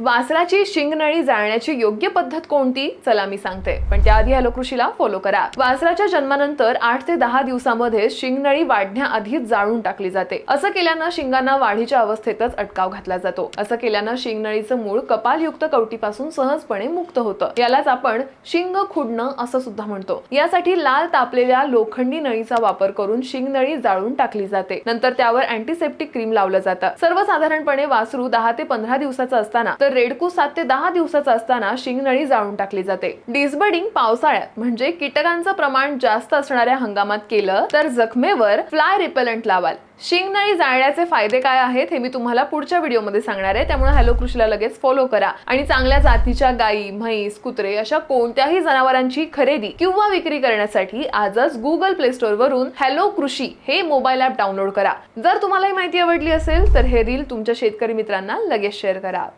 वासराची शिंगनळी जाळण्याची योग्य पद्धत कोणती? चला मी सांगते. पण त्याआधी हॅलो कृषीला फॉलो करा. वासराच्या जन्मानंतर आठ ते दहा दिवसामध्ये शिंगनळी वाढण्याआधी जाळून टाकली जाते. असं केल्यानं शिंगांना वाढीच्या अवस्थेतच अटकाव घातला जातो. असं केल्यानं शिंगनळीचं मूळ कपालयुक्त कवटीपासून सहजपणे मुक्त होतं. यालाच आपण शिंग खुडणं असं सुद्धा म्हणतो. यासाठी लाल तापलेल्या लोखंडी नळीचा वापर करून शिंगनळी जाळून टाकली जाते. नंतर त्यावर अँटीसेप्टिक क्रीम लावलं जातं. सर्वसाधारणपणे वासरू दहा ते पंधरा दिवसाचं असताना तर रेडकू सात ते दहा दिवसाचा असताना शिंगनळी जाळून टाकली जाते. डिसबडिंग पावसाळ्यात म्हणजे कीटकांचं प्रमाण जास्त असणाऱ्या हंगामात केलं तर जखमेवर फ्लाय रिपेलंट लावाल. शिंगनळी जाळण्याचे फायदे काय आहेत हे मी तुम्हाला पुढच्या व्हिडिओमध्ये सांगणार आहे. त्यामुळे हॅलो कृषीला लगेच फॉलो करा. आणि चांगल्या जातीच्या गायी म्हैस कुत्रे अशा कोणत्याही जनावरांची खरेदी किंवा विक्री करण्यासाठी आजच गुगल प्ले स्टोअर वरून हॅलो कृषी हे मोबाईल ऍप डाउनलोड करा. जर तुम्हाला ही माहिती आवडली असेल तर हे रील तुमच्या शेतकरी मित्रांना लगेच शेअर करा.